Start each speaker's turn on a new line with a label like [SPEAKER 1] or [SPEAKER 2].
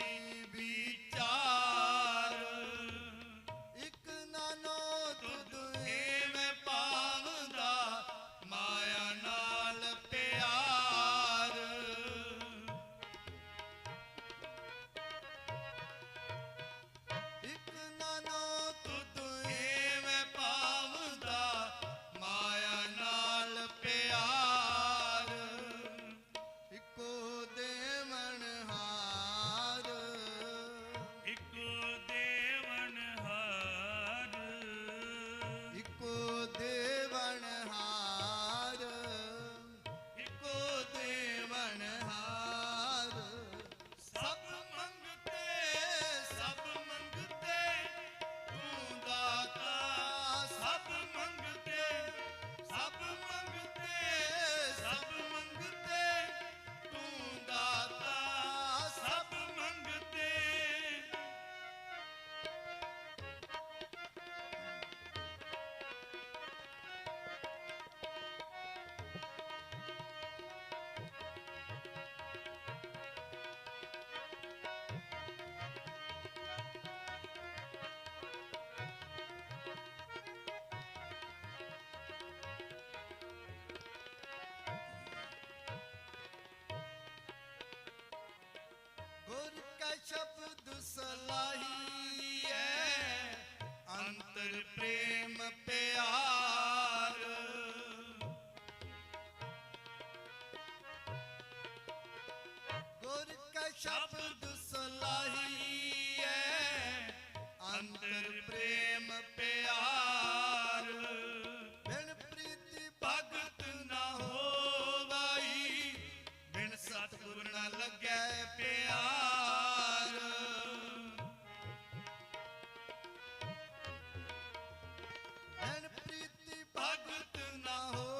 [SPEAKER 1] be ਸ਼ਬਦ ਸਲਾਹੀ ਐ ਅੰਤਰ ਪ੍ਰੇਮ ਪਿਆਰ ਗੁਰ ਕਾ ਸ਼ਬਦ ਸਲਾਹੀ ਐ ਅੰਤਰ ਪ੍ਰੇਮ ਪਿਆਰ
[SPEAKER 2] ना हो